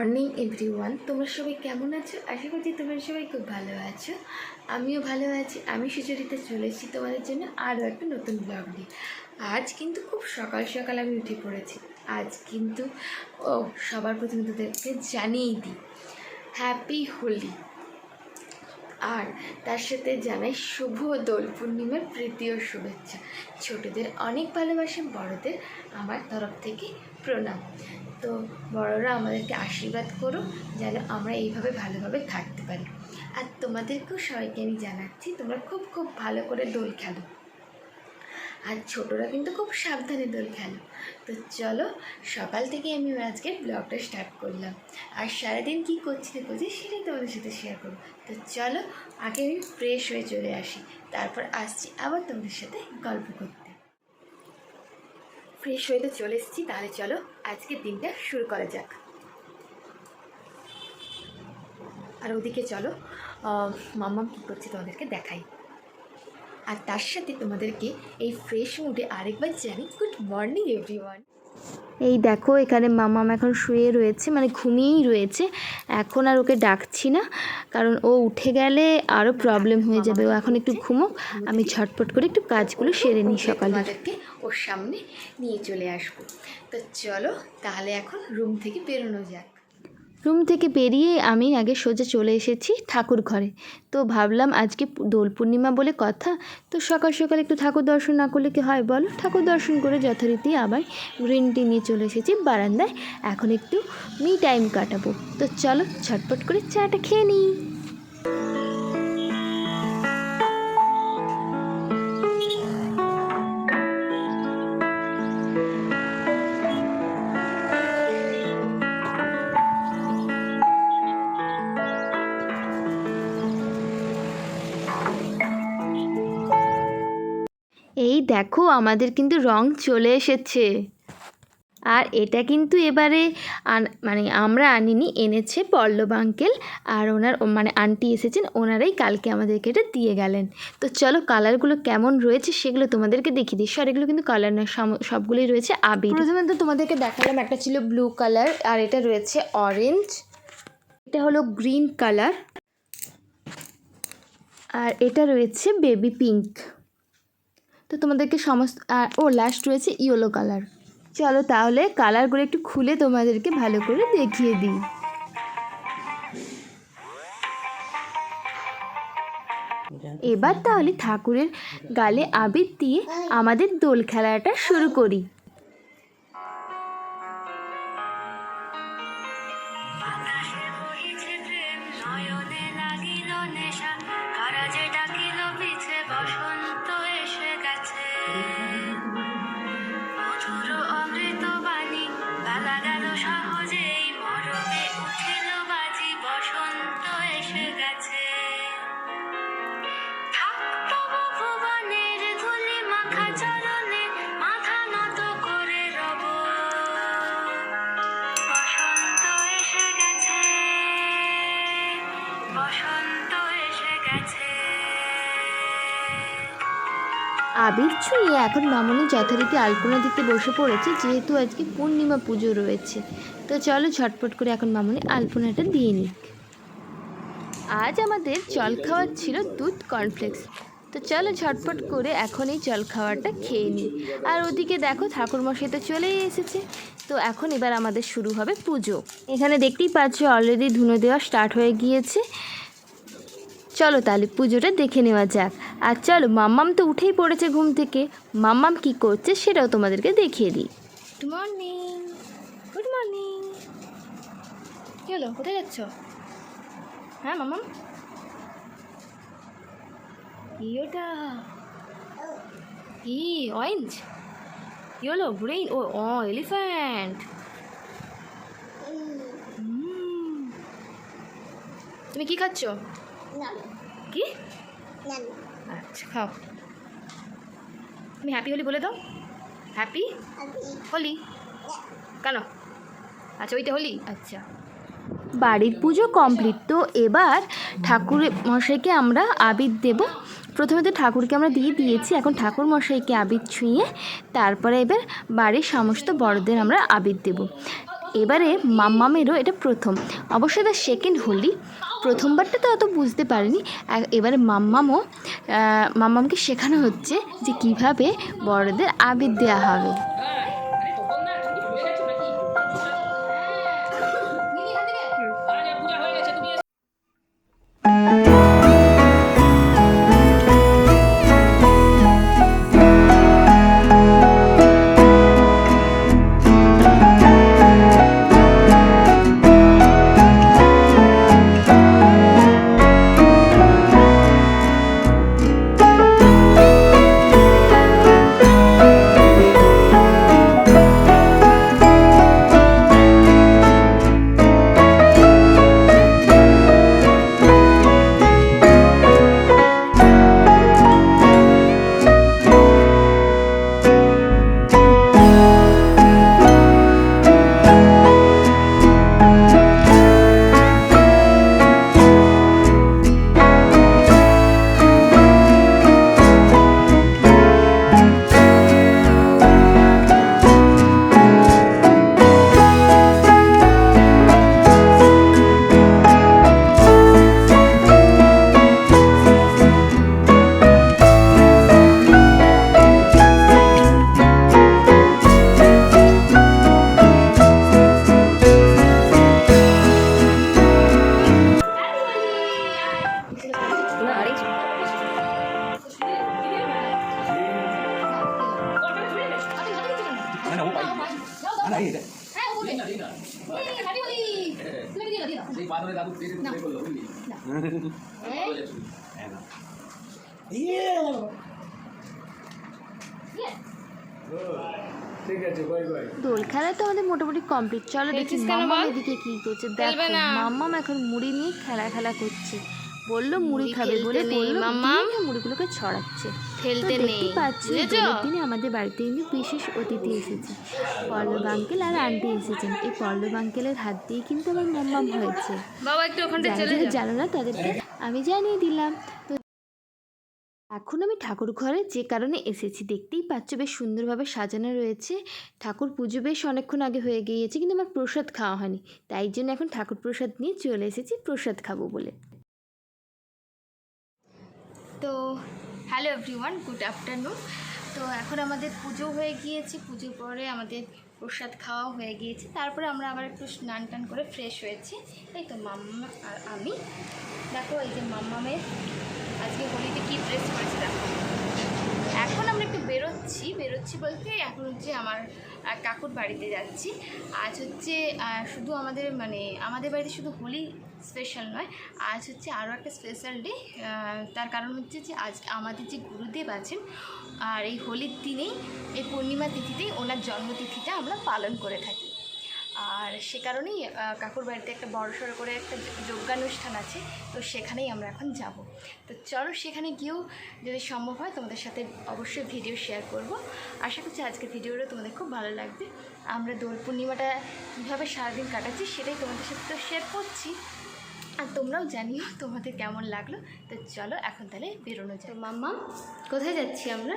Morning everyone. তোমরা সবাই কেমন আছো? আশা করছি তোমরা সবাই খুব ভালো আছো। আমিও ভালো আছি। আমি সুচরিতা চলে এসেছি তোমাদের জন্য আরও একটা নতুন ব্লগ নিয়ে। আজ কিন্তু খুব সকাল সকাল আমি উঠে পড়েছি। আজ কিন্তু, ও, সবার প্রথমে তোদেরকে জানিয়েই দিই। হ্যাপি হোলি আর তার সাথে জানাই শুভ দোল পূর্ণিমার প্রীতি ও শুভেচ্ছা। ছোটদের অনেক ভালোবাসে, বড়দের আমার তরফ থেকে প্রণাম। তো বড়রা আমাদেরকে আশীর্বাদ করো যেন আমরা এইভাবে ভালোভাবে থাকতে পারি। আর তোমাদেরকেও সবাইকে আমি জানাচ্ছি, তোমরা খুব খুব ভালো করে দোল খেলো। আর ছোটরা কিন্তু খুব সাবধানে দোল খেলো। তো চলো, সকাল থেকে আমি আজকের ব্লগটা স্টার্ট করলাম। আর সারাদিন কী করছি না করছি সেটাই তোমাদের সাথে শেয়ার করব। তো চলো, আগে আমি ফ্রেশ হয়ে চলে আসি। তারপর আসছি আবার তোমাদের সাথে গল্প করতে। ফ্রেশ হয়ে তো চলে এসেছি, তাহলে চলো আজকের দিনটা শুরু করা যাক। আর ওদিকে চলো মাম্মাম কী করছে তোমাদেরকে দেখাই। আর তার সাথে তোমাদেরকে এই ফ্রেশ মুডে আরেকবার জানি গুড মর্নিং এভরিওয়ান এই দেখো এখানে মামাম এখন শুয়ে রয়েছে মানে ঘুমিয়েই রয়েছে। এখন আর ওকে ডাকছি না কারণ ও উঠে গেলে আরও প্রবলেম হয়ে যাবে। ও এখন একটু ঘুমোক আমি ঝটপট করে একটু কাজগুলো সেরে নিই সকাল। সকালে ওর সামনে নিয়ে চলে আসব। তো চলো তাহলে এখন রুম থেকে বেরোনো যাক। রুম থেকে বেরিয়ে আমি আগে সোজা চলে এসেছি ঠাকুর ঘরে। তো ভাবলাম আজকে দোল পূর্ণিমা বলে কথা, তো সকাল সকাল একটু ঠাকুর দর্শন না করলে কি হয় বলো? ঠাকুর দর্শন করে যথারীতি আবার গ্রিন টি নিয়ে চলে এসেছি বারান্দায়। এখন একটু মি টাইম কাটাবো। তো চলো ছটপট করে চাটা খেয়ে নিই। দেখো, আমাদের কিন্তু রং চলে এসেছে। আর এটা কিন্তু এবারে মানে আমরা আনিনি, এনেছে পল্লব আঙ্কেল। আর ওনার মানে আন্টি এসেছেন, ওনারাই কালকে আমাদেরকে এটা দিয়ে গেলেন। তো চলো, কালারগুলো কেমন রয়েছে সেগুলো তোমাদেরকে দেখিয়ে দিই। সর, এগুলো কিন্তু কালার নয় সবগুলোই রয়েছে আবির। প্রথমে তো তোমাদেরকে দেখালাম, একটা ছিল ব্লু কালার, আর এটা রয়েছে অরেঞ্জ। এটা হলো গ্রিন কালার। আর এটা রয়েছে বেবি পিঙ্ক। তো তোমাদেরকে সমস্ত ও লাস্ট রয়েছে ইয়েলো কালার চলো তাহলে কালারগুলো একটু খুলে তোমাদেরকে ভালো করে দেখিয়ে দিই। এবার তাহলে ঠাকুরের গালে আবির দিয়ে আমাদের দোল খেলাটা শুরু করি। আবির ছুঁয়ে এখন মামনি যথারীতি আলপনা দিতে বসে পড়েছে, যেহেতু আজকে পূর্ণিমা পুজো রয়েছে। তো চলো ঝটপট করে এখন মামনি আলপনাটা দিয়ে নিক। আজ আমাদের জল খাওয়ার ছিল দুধ কর্নফ্লেক্স তো চলো ঝটপট করে এখন এই জল খাওয়াটা খেয়ে নিই। আর ওদিকে দেখো ঠাকুরমশাই তো চলেই এসেছে। তো এখন এবার আমাদের শুরু হবে পুজো। এখানে দেখতেই পাচ্ছ অলরেডি ধুনো দেওয়া স্টার্ট হয়ে গিয়েছে। চলো তাহলে পুজোটা দেখে নেওয়া যাক। আর চলো, মাম্মাম তো উঠেই পড়েছে ঘুম থেকে। মাম্মাম কি করছে সেটাও তোমাদেরকে দেখিয়ে দিই। গুড মর্নিং গুড মর্নিং কি হলো? কোথায় যাচ্ছ? হ্যাঁ মাম্মাম? কি ওটা কি অরেঞ্জ কি হলো? ও ও এলিফ্যান্ট তুমি কি খাচ্ছ? কি? আচ্ছা খাও। তুমি হ্যাপি হোলি বলে দাও। হ্যাপি হোলি? কেন? আচ্ছা ওইটা হোলি? আচ্ছা। বাড়ির পুজো কমপ্লিট তো এবার ঠাকুর মশাইকে আমরা আবির দেব। প্রথমে তো ঠাকুরকে আমরা দিয়ে দিয়েছি এখন ঠাকুর মশাইকে আবির ছুঁয়ে তারপরে এবার বাড়ির সমস্ত বড়দের আমরা আবির দেব। এবারে মাম্মামেরও এটা প্রথম। অবশ্যই তার সেকেন্ড হোলি। প্রথমবারটা তো অত বুঝতে পারিনি। এবারে মাম্মামও মাম্মামকে শেখানো হচ্ছে যে কীভাবে বড়দের আবির দেওয়া হবে। ঠিক আছে বাই বাই দোল খেলা তো আমাদের মোটামুটি কমপ্লিট চলো দেখি বল? এদিকে কি করছে। দেখো। মাম্মাম এখন মুড়ি নিয়ে খেলা খেলা করছে। বলল মুড়ি খাবে বলে বলল মুড়িগুলোকে ছড়াচ্ছে। ফেলতে নেই। দিনে আমাদের বাড়িতে কিন্তু বিশেষ অতিথি এসেছে। পল্লব আঙ্কেল আর আন্টি এসেছেন। এই পল্লব আঙ্কেলের হাত দিয়ে কিন্তু আমার মাম্মাম হয়েছে। বাবা একটু চলে জানো না তাদেরকে আমি জানিয়ে দিলাম। তো এখন আমি ঠাকুর ঘরে যে কারণে এসেছি, দেখতেই পাচ্ছ বেশ সুন্দরভাবে সাজানো রয়েছে। ঠাকুর পুজো বেশ অনেকক্ষণ আগে হয়ে গিয়েছে, কিন্তু আমার প্রসাদ খাওয়া হয়নি। তাই জন্য এখন ঠাকুর প্রসাদ নিয়ে চলে এসেছি, প্রসাদ খাব বলে। তো হ্যালো এভরিওয়ান গুড আফটারনুন তো এখন আমাদের পুজো হয়ে গিয়েছে পুজোর পরে আমাদের প্রসাদ খাওয়া হয়ে গিয়েছে। তারপরে আমরা আবার একটু স্নান টান করে ফ্রেশ হয়েছি। তাই তো মাম্মা আর আমি। দেখো এই যে মাম্মামের আজকে হোলিতে কী ড্রেস করেছে দেখো। এখন আমরা একটু বেরোচ্ছি। বেরোচ্ছি বলতে এখন হচ্ছে আমার কাকুর বাড়িতে যাচ্ছি। আজ হচ্ছে শুধু আমাদের মানে আমাদের বাড়িতে শুধু হোলি স্পেশাল নয়, আজ হচ্ছে আরও একটা স্পেশাল ডে তার কারণ হচ্ছে যে আজ আমাদের যে গুরুদেব আছেন, আর এই হোলির দিনেই, এই পূর্ণিমা তিথিতেই ওনার জন্মতিথিটা আমরা পালন করে থাকি। আর সে কারণেই কাকুর বাড়িতে একটা বড়সড় করে একটা যজ্ঞানুষ্ঠান আছে তো সেখানেই আমরা এখন যাব। তো চলো সেখানে গিয়েও যদি সম্ভব হয় তোমাদের সাথে অবশ্যই ভিডিও শেয়ার করব। আশা করছি আজকের ভিডিওটা তোমাদের খুব ভালো লাগবে। আমরা দোল পূর্ণিমাটা কীভাবে সারাদিন কাটাচ্ছি সেটাই তোমাদের সাথে তো শেয়ার করছি। আর তোমরাও জানিও তোমাদের কেমন লাগল। তো চলো এখন তাহলে বেরোনো যায় মাম্মা কোথায় যাচ্ছি আমরা?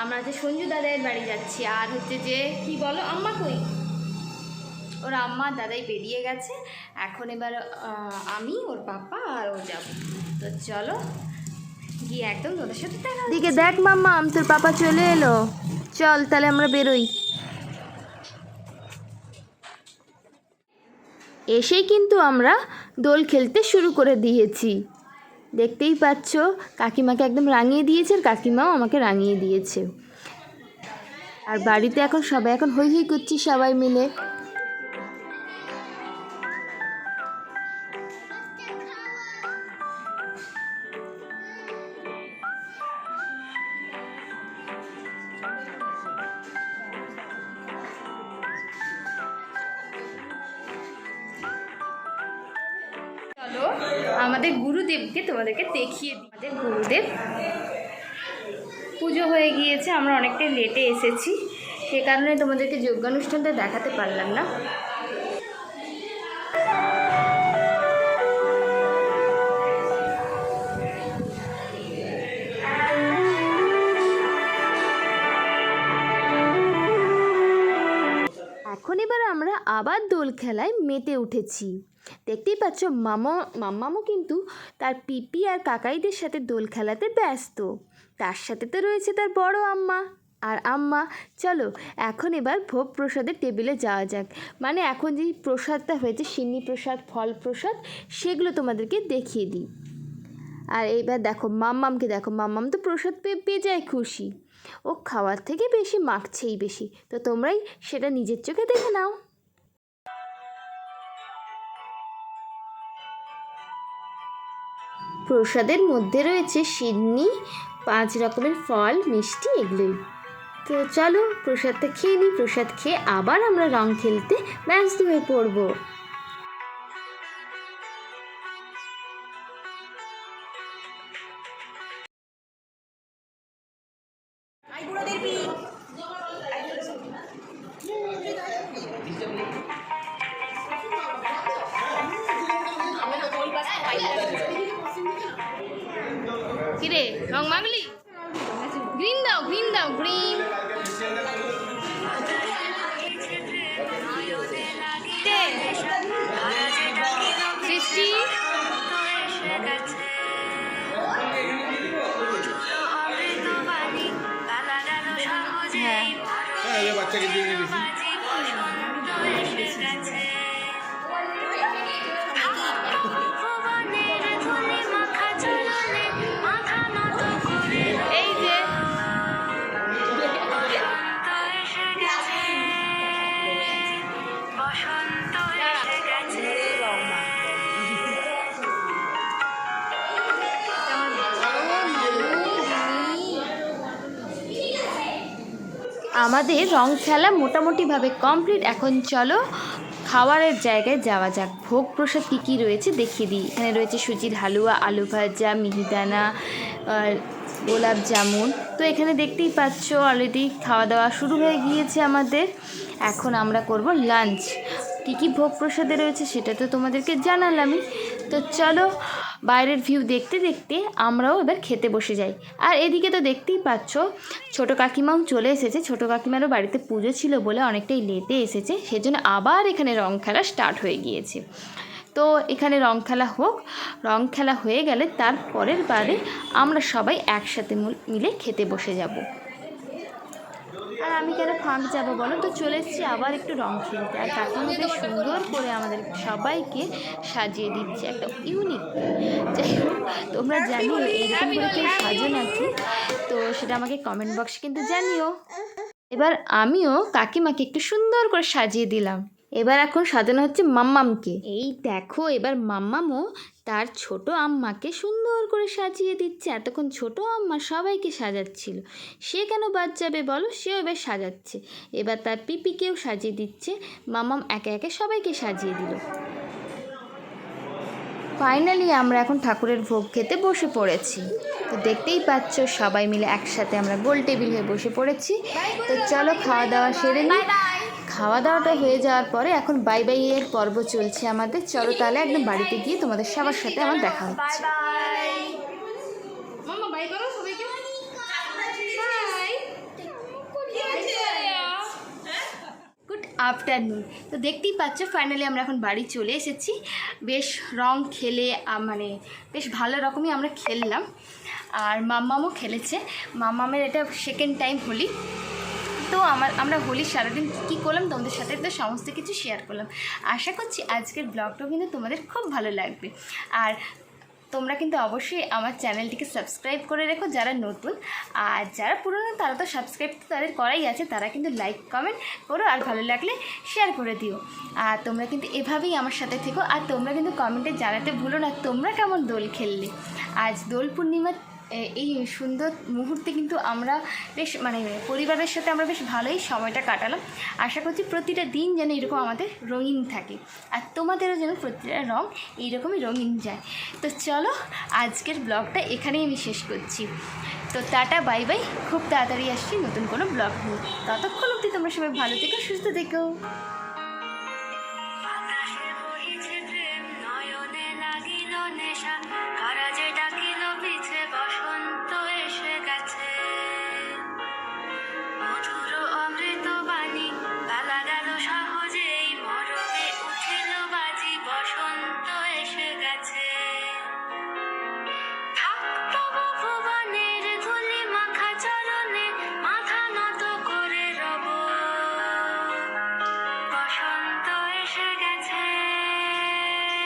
আমরা যে সঞ্জু দাদাইয়ের বাড়ি যাচ্ছি, আর হচ্ছে যে, কি বলো, আম্মা কই? ওর আম্মা দাদাই বেরিয়ে গেছে, এখন এবার আমি, ওর পাপা আর ও যাব। তো চলো, গিয়ে একদম ওদের সাথে দেখা দিকে দেখ মাম্মা তোর পাপা চলে এলো। চল, তাহলে আমরা বেরোই। এসেই কিন্তু আমরা দোল খেলতে শুরু করে দিয়েছি। দেখতেই পাচ্ছ, কাকিমাকে একদম রাঙিয়ে দিয়েছে আর কাকিমাও আমাকে রাঙিয়ে দিয়েছে। আর বাড়িতে এখন সবাই এখন হৈ হৈ করছি সবাই মিলে। আমাদের গুরুদেবকে তোমাদেরকে দেখিয়ে দিই। আমাদের গুরুদেব পুজো হয়ে গিয়েছে, আমরা অনেকটাই লেটে এসেছি। সে কারণে তোমাদেরকে যোগ্যানুষ্ঠানটা দেখাতে পারলাম না। এখন এবার আমরা আবার দোল খেলায় মেতে উঠেছি। দেখতেই পাচ্ছ মামা, মাম্মামও কিন্তু তার পিপি আর কাকাইদের সাথে দোল খেলাতে ব্যস্ত। তার সাথে তো রয়েছে তার বড় আম্মা। আর আম্মা, চলো এখন এবার ভোগ প্রসাদের টেবিলে যাওয়া যাক। মানে এখন যে প্রসাদটা হয়েছে, সিন্নি প্রসাদ, ফল প্রসাদ, সেগুলো তোমাদেরকে দেখিয়ে দিই। আর এইবার দেখো, মাম্মামকে দেখো, মাম্মাম তো প্রসাদ পেয়ে পেয়ে যায় খুশি। ও খাওয়ার থেকে বেশি, মাখছেই বেশি। তো তোমরাই সেটা নিজের চোখে দেখে নাও। প্রসাদের মধ্যে রয়েছে সিন্নি, পাঁচ রকমের ফল, মিষ্টি এগুলোই তো চলো প্রসাদটা খেয়ে নিই, প্রসাদ খেয়ে আবার আমরা রং খেলতে ব্যস্ত হয়ে পড়ব। রং মাগলি? গ্রিন দাও গ্রিন দাও গ্রিন সৃষ্টি? হ্যাঁ। বাচ্চাকে দিয়ে দিয়েছি। আমাদের রং খেলা মোটামুটিভাবে কমপ্লিট এখন চলো খাবারের জায়গায় যাওয়া যাক। ভোগ প্রসাদ কী কী রয়েছে দেখিয়ে দিই। এখানে রয়েছে সুজির হালুয়া, আলু ভাজা মিহিদানা গোলাপ জামুন। তো এখানে দেখতেই পাচ্ছ অলরেডি খাওয়া দাওয়া শুরু হয়ে গিয়েছে আমাদের। এখন আমরা করব লাঞ্চ কী কী ভোগ প্রসাদে রয়েছে সেটা তো তোমাদেরকে জানালামই। তো চলো বাইরের ভিউ দেখতে দেখতে আমরাও এবার খেতে বসে যাই। আর এদিকে তো দেখতেই পাচ্ছ, ছোটো কাকিমাও চলে এসেছে। ছোটো কাকিমারও বাড়িতে পুজো ছিল বলে অনেকটাই লেটে এসেছে। সেজন্য আবার এখানে রং খেলা স্টার্ট হয়ে গিয়েছে। তো এখানে রং খেলা হোক, রং খেলা হয়ে গেলে তার পরের বারে আমরা সবাই একসাথে মিলে খেতে বসে যাব। আর আমি কেন ফাঁক যাব বলো? তো চলে এসেছি আবার একটু রং খেলতে। আর কাকিমা বেশ সুন্দর করে আমাদের সবাইকে সাজিয়ে দিচ্ছে একটা ইউনিক যাই হোক, তোমরা জানিও এরকম করে কেউ সাজো নাকি? তো সেটা আমাকে কমেন্ট বক্সে কিন্তু জানিও। এবার আমিও কাকিমাকে একটু সুন্দর করে সাজিয়ে দিলাম। এবার এখন সাজানো হচ্ছে মাম্মামকে। এই দেখো, এবার মাম্মামও তার ছোট আম্মাকে সুন্দর করে সাজিয়ে দিচ্ছে। এতক্ষণ ছোট আম্মা সবাইকে সাজাচ্ছিল। সে কেন বাদ যাবে বলো? সেও এবার সাজাচ্ছে। এবার তার পিপিকেও সাজিয়ে দিচ্ছে। মাম্মাম একে একে সবাইকে সাজিয়ে দিল। ফাইনালি আমরা এখন ঠাকুরের ভোগ খেতে বসে পড়েছি। তো দেখতেই পাচ্ছ, সবাই মিলে একসাথে আমরা গোল টেবিল হয়ে বসে পড়েছি। তো চলো খাওয়া দাওয়া সেরে নিই। খাওয়া দাওয়াটা হয়ে যাওয়ার পরে এখন বাই বাই এর পর্ব চলছে আমাদের। চলো তাহলে একদম বাড়িতে গিয়ে তোমাদের সবার সাথে আমার দেখা হচ্ছে। আফটারনুন তো দেখতেই পাচ্ছ ফাইনালি আমরা এখন বাড়ি চলে এসেছি। বেশ রং খেলে মানে বেশ ভালো রকমই আমরা খেললাম। আর মাম্মামও খেলেছে। মাম্মামের এটা সেকেন্ড টাইম হোলি। তো আমার, আমরা হোলির সারাদিন কী করলাম? তোমাদের সাথে তো সমস্ত কিছু শেয়ার করলাম। আশা করছি আজকের ব্লগটাও কিন্তু তোমাদের খুব ভালো লাগবে। আর তোমরা কিন্তু অবশ্যই আমার চ্যানেলটিকে সাবস্ক্রাইব করে রেখো যারা নতুন। আর যারা পুরনো, তারা তো সাবস্ক্রাইব তো তাদের করাই আছে। তারা কিন্তু লাইক কমেন্ট করো আর ভালো লাগলে শেয়ার করে দিও। আর তোমরা কিন্তু এভাবেই আমার সাথে থেকো। আর তোমরা কিন্তু কমেন্টে জানাতে ভুলো না তোমরা কেমন দোল খেললে। আজ দোল পূর্ণিমার এ- এই সুন্দর মুহূর্তে কিন্তু আমরা বেশ মানে পরিবারের সাথে আমরা বেশ ভালোই সময়টা কাটালাম। আশা করছি প্রতিটা দিন যেন এরকম আমাদের রঙিন থাকে। আর তোমাদেরও যেন প্রতিটা রং এইরকমই রঙিন যায়। তো চলো, আজকের ব্লগটা এখানেই আমি শেষ করছি। তো টাটা, বাই বাই। খুব তাড়াতাড়ি আসছি নতুন কোনো ব্লগ নিয়ে। ততক্ষণ অবধি তোমরা সবাই ভালো থেকো, সুস্থ থেকো।